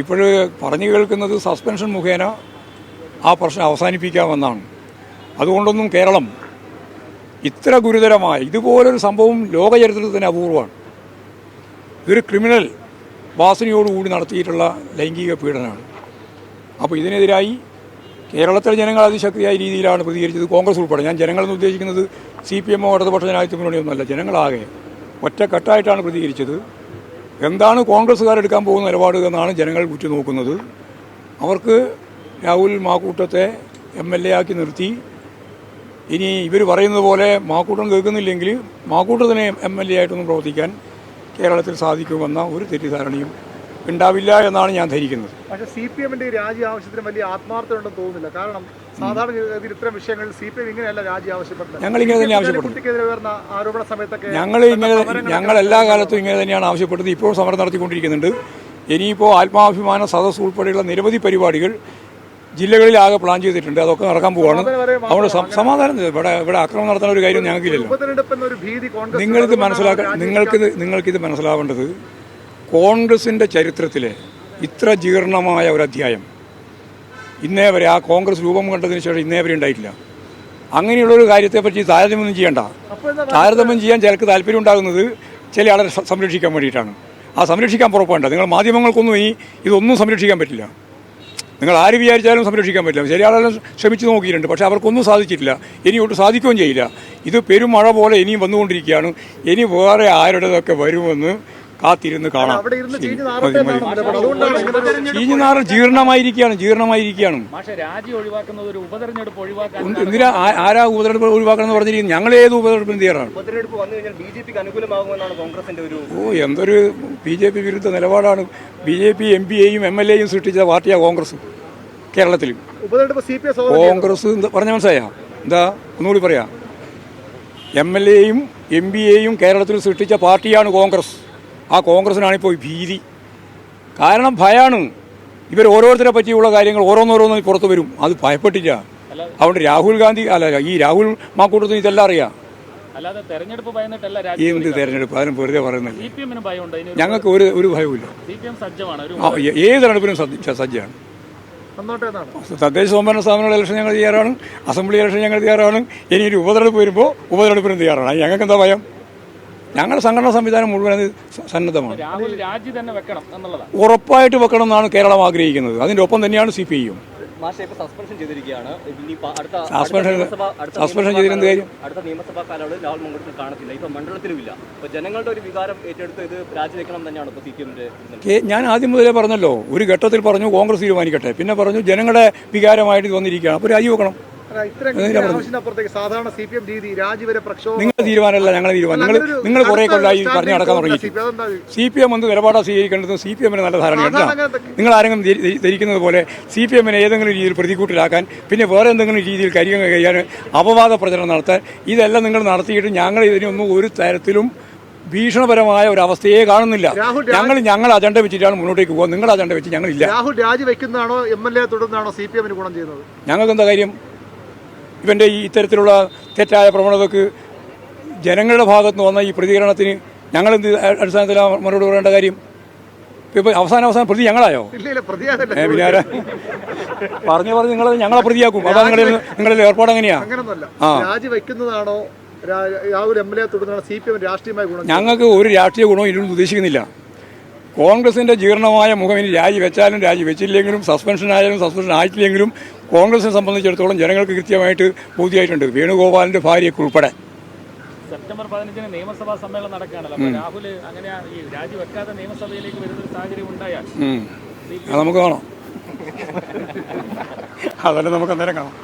ഇപ്പോഴ് പറഞ്ഞു കേൾക്കുന്നത് സസ്പെൻഷൻ മുഖേന ആ പ്രശ്നം അവസാനിപ്പിക്കാമെന്നാണ്. അതുകൊണ്ടൊന്നും കേരളം ഇത്ര ഗുരുതരമായ ഇതുപോലൊരു സംഭവം ലോകചരിത്രത്തിൽ തന്നെ അപൂർവമാണ്. ഇതൊരു ക്രിമിനൽ വാസനയോടുകൂടി നടത്തിയിട്ടുള്ള ലൈംഗിക പീഡനമാണ്. അപ്പോൾ ഇതിനെതിരായി കേരളത്തിലെ ജനങ്ങൾ അതിശക്തിയായ രീതിയിലാണ് പ്രതികരിച്ചത്. കോൺഗ്രസ് ഉൾപ്പെടെ. ഞാൻ ജനങ്ങളെന്ന് ഉദ്ദേശിക്കുന്നത് സി പി എമ്മോ ഇടതുപക്ഷ ജനാധിപത്യ മുന്നണിയൊന്നുമല്ല. ജനങ്ങളാകെ ഒറ്റക്കെട്ടായിട്ടാണ് പ്രതികരിച്ചത്. എന്താണ് കോൺഗ്രസ്സുകാരെടുക്കാൻ പോകുന്ന നിലപാട് എന്നാണ് ജനങ്ങൾ ഉറ്റുനോക്കുന്നത്. അവർക്ക് രാഹുൽ മാക്കൂട്ടത്തെ എം എൽ എ ആക്കി നിർത്തി. ഇനി ഇവർ പറയുന്നത് പോലെ മാക്കൂട്ടം കേൾക്കുന്നില്ലെങ്കിൽ മാക്കൂട്ടത്തിനെ എം എൽ എ ആയിട്ടൊന്നും പ്രവർത്തിക്കാൻ കേരളത്തിൽ സാധിക്കുമെന്ന ഒരു തെറ്റിദ്ധാരണയും ഉണ്ടാവില്ല എന്നാണ് ഞാൻ ധരിക്കുന്നത്. പക്ഷേ സി പി എമ്മിന്റെ രാജി ആവശ്യത്തിന് വലിയ ആത്മാർത്ഥത ഉണ്ടെന്ന് തോന്നുന്നില്ല. കാരണം സാധാരണ ഗതിയിൽ ഇത്തരം വിഷയങ്ങളിൽ സി പി എം ഇങ്ങനെയല്ല രാജി ആവശ്യപ്പെട്ടത്. ഞങ്ങൾ ഇങ്ങനെ തന്നെ ഉയർന്ന ആരോപണ സമയത്തൊക്കെ ഞങ്ങൾ ഇങ്ങനെ ഞങ്ങൾ എല്ലാ കാലത്തും ഇങ്ങനെ തന്നെയാണ് ആവശ്യപ്പെട്ടത് ഇപ്പോഴും സമരം നടത്തിക്കൊണ്ടിരിക്കുന്നുണ്ട്. ഇനിയിപ്പോൾ ആത്മാഭിമാന സദസ് ഉൾപ്പെടെയുള്ള നിരവധി പരിപാടികൾ ജില്ലകളിലാകെ പ്ലാൻ ചെയ്തിട്ടുണ്ട്. അതൊക്കെ നടക്കാൻ പോവാണ്. അവിടെ സമാധാനം ഇവിടെ ഇവിടെ അക്രമം നടത്തുന്ന ഒരു കാര്യം ഞങ്ങൾക്കില്ലല്ലോ. നിങ്ങൾക്ക് മനസ്സിലാക്കാൻ നിങ്ങൾക്കിത് നിങ്ങൾക്കിത് മനസ്സിലാവേണ്ടത് കോൺഗ്രസിന്റെ ചരിത്രത്തിലെ ഇത്ര ജീർണമായ ഒരു അധ്യായം. ഇന്നേ വരെ ആ കോൺഗ്രസ് രൂപം കണ്ടതിന് ശേഷം ഇന്നേ വരെ ഉണ്ടായിട്ടില്ല. അങ്ങനെയുള്ളൊരു കാര്യത്തെപ്പറ്റി താരതമ്യം ചെയ്യേണ്ട. താരതമ്യം ചെയ്യാൻ ചിലക്ക് താല്പര്യം ഉണ്ടാകുന്നത് ചില ആളെ സംരക്ഷിക്കാൻ വേണ്ടിയിട്ടാണ്. ആ സംരക്ഷിക്കാൻ പുറപ്പെടേണ്ട. നിങ്ങൾ മാധ്യമങ്ങൾക്കൊന്നും ഇനി ഇതൊന്നും സംരക്ഷിക്കാൻ പറ്റില്ല. നിങ്ങൾ ആര് വിചാരിച്ചാലും സംരക്ഷിക്കാൻ പറ്റില്ല. ചില ആളെ ശ്രമിച്ചു നോക്കിയിട്ടുണ്ട്. പക്ഷേ അവർക്കൊന്നും സാധിച്ചിട്ടില്ല. ഇനി ഇനിയോട്ട് സാധിക്കുകയും ചെയ്യില്ല. ഇത് പെരുമഴ പോലെ ഇനിയും വന്നുകൊണ്ടിരിക്കുകയാണ്. ഇനി വേറെ ആരുടേതൊക്കെ വരുമെന്ന് കാത്തിരുന്ന് കാണാം. അവിടെ ഇരുന്ന് ശരി. ചീഞ്ഞ് മതി, നാറട്ടെ മതി. എന്നാണ്. നിലപാട്. ഒരു- ചീഞ്ഞുനാറ് ജീർണമായിരിക്കുകയാണ് ജീർണമായിരിക്കുകയാണ്. എന്തിനാ ആരാ ഉപതെരഞ്ഞെടുപ്പ് ഒഴിവാക്കണം എന്ന് പറഞ്ഞിരിക്കുന്നത്? ഞങ്ങൾ ഏത് ഉപതെരഞ്ഞെടുപ്പിന് തയ്യാറാണ്. ഉപതെരഞ്ഞെടുപ്പ് ഒരു ഓ എന്തൊരു ബി ജെ പി വിരുദ്ധ നിലപാടാണ്. ബി ജെ പി എം പിയെയും എം എൽ എയും സൃഷ്ടിച്ച പാർട്ടിയാണ് കോൺഗ്രസ് കേരളത്തിൽ കോൺഗ്രസ് പറഞ്ഞ മനസ്സിലായ? എന്താ? ഒന്നുകൂടി പറയാ. എം എൽ എയും എം പി എയും കേരളത്തിൽ സൃഷ്ടിച്ച പാർട്ടിയാണ് കോൺഗ്രസ്. ആ കോൺഗ്രസിനാണിപ്പോൾ ഭീതി. കാരണം ഭയാണ്. ഇവർ ഓരോരുത്തരെ പറ്റിയുള്ള കാര്യങ്ങൾ ഓരോന്നോരോന്ന് പുറത്തു വരും. അത് ഭയപ്പെട്ടില്ല. അതുകൊണ്ട് രാഹുൽ ഗാന്ധി അല്ല ഈ രാഹുൽ മാക്കൂട്ടത്തിന് ഇതെല്ലാം അറിയാം. എന്ത് തെരഞ്ഞെടുപ്പ്? അതിനും വെറുതെ പറയുന്നില്ല. ഞങ്ങൾക്ക് ഒരു ഒരു ഭയവുമില്ല. ഏത് തെരഞ്ഞെടുപ്പിനും സജ്ജ- സജ്ജമാണ് തദ്ദേശ സ്വയംഭരണ സ്ഥാപനങ്ങളുടെ ഇലക്ഷൻ ഞങ്ങൾ തയ്യാറാണ്. അസംബ്ലി ഇലക്ഷൻ ഞങ്ങൾ തയ്യാറാണ്. ഇനി ഒരു ഉപതെരഞ്ഞെടുപ്പ് വരുമ്പോൾ ഉപതെരഞ്ഞെടുപ്പിനും തയ്യാറാണ്. ഞങ്ങൾക്ക് എന്താ ഭയം? ഞങ്ങളുടെ സംഘടനാ സംവിധാനം മുഴുവൻ അത് സന്നദ്ധമാണ്. രാഹുൽ രാജി തന്നെ വെക്കണം എന്നുള്ളതാണ്. ഉറപ്പായിട്ട് വെക്കണം എന്നാണ് കേരളം ആഗ്രഹിക്കുന്നത്. അതിന്റെ ഒപ്പം തന്നെയാണ് സി പി ഐയും സസ്പെൻഷൻ ചെയ്തിരിക്കുകയാണ്. ചെയ്തിട്ട് എന്ത് കാര്യം? അടുത്ത നിയമസഭാ കാലയളവിൽ രാഹുൽ മണ്ഡലത്തിൽ കാണത്തില്ല. ഇപ്പൊ മണ്ഡലത്തിലും ഇല്ല അപ്പൊ ജനങ്ങളുടെ ഒരു വികാരം ഏറ്റെടുത്ത് ഇത് രാജിവെക്കണം തന്നെയാണ് ഇപ്പൊ സി പി എമ്മിന്റെ ഞാൻ ആദ്യം മുതലേ പറഞ്ഞല്ലോ. ഒരു ഘട്ടത്തിൽ പറഞ്ഞു കോൺഗ്രസ് തീരുമാനിക്കട്ടെ. പിന്നെ പറഞ്ഞു ജനങ്ങളുടെ വികാരമായിട്ട് ഇത് വന്നിരിക്കുകയാണ്. അപ്പോൾ രാജി നിങ്ങളുടെ തീരുമാനമല്ല ഞങ്ങളുടെ തീരുമാനം. നിങ്ങൾ നിങ്ങൾ കുറേ കൊല്ലായി പറഞ്ഞു നടക്കാൻ തുടങ്ങി? സി പി എം എന്ത് നിലപാടാണ് സ്വീകരിക്കേണ്ടത് സി പി എമ്മിന് നല്ല അങ്ങനത്തെ- നിങ്ങൾ ആരെങ്കിലും ധരി- ധരി- ധരിക്കുന്നത് പോലെ സി പി എമ്മിനെ ഏതെങ്കിലും രീതിയിൽ പ്രതികൂട്ടിലാക്കാൻ പിന്നെ വേറെ എന്തെങ്കിലും രീതിയിൽ കരിയം കഴിയാൻ അപവാദ പ്രചരണം നടത്താൻ ഇതെല്ലാം നിങ്ങൾ നടത്തിയിട്ട് ഞങ്ങൾ ഇതിനൊന്നും ഒരു തരത്തിലും ഭീഷണപരമായ ഒരു അവസ്ഥയെ കാണുന്നില്ല. ഞങ്ങൾ ഞങ്ങൾ അജണ്ട വെച്ചിട്ടാണ് മുന്നോട്ടേക്ക് പോകുക നിങ്ങളുടെ അജണ്ട വെച്ച് ഞങ്ങളില്ല. രാഹുൽ രാജിവെക്കുന്നതാണോ എം എൽ എ തുടർന്നാണോ സി പി എമ്മിന് ഗുണം ചെയ്യുന്നത്? ഞങ്ങൾക്ക് എന്താ കാര്യം? ഇവന്റെ ഈ ഇത്തരത്തിലുള്ള തെറ്റായ പ്രവണതക്ക് ജനങ്ങളുടെ ഭാഗത്ത് നിന്ന് വന്ന ഈ പ്രതികരണത്തിന് ഞങ്ങൾ എന്ത് അടിസ്ഥാനത്തിൽ മറുപടി പറയേണ്ട കാര്യം? ഇപ്പം അവസാന അവസാനം പ്രതി ഞങ്ങളായോ? പിന്നെ ആരാ? പറഞ്ഞു പറഞ്ഞ് നിങ്ങൾ ഞങ്ങളെ പ്രതിയാക്കും. അതാ നിങ്ങളിൽ നിങ്ങളുടെ ഏർപ്പാട് എങ്ങനെയാ ആ. ഞങ്ങൾക്ക് ഒരു രാഷ്ട്രീയ ഗുണവും ഇതിലൊന്നും ഉദ്ദേശിക്കുന്നില്ല. കോൺഗ്രസിന്റെ ജീർണമായ മുഖം ഇനി രാജി വെച്ചാലും രാജി വെച്ചില്ലെങ്കിലും സസ്പെൻഷൻ ആയാലും സസ്പെൻഷൻ ആയിട്ടില്ലെങ്കിലും കോൺഗ്രസിനെ സംബന്ധിച്ചിടത്തോളം ജനങ്ങൾക്ക് കൃത്യമായിട്ട് ബോധ്യമായിട്ടുണ്ട്. വേണുഗോപാലിന്റെ ഭാര്യയ്ക്ക് ഉൾപ്പെടെ. സെപ്റ്റംബർ പതിനഞ്ചിന് നിയമസഭാ സമ്മേളനം നടക്കുകയാണല്ലോ. രാഹുൽ അങ്ങനെ ഈ രാജിവെക്കാതെ നിയമസഭയിലേക്ക് വരുന്ന സാഹചര്യം ഉണ്ടായാൽ. അത് നമുക്ക് കാണാം. അതല്ലേ നമുക്ക് അന്നേരം കാണാം.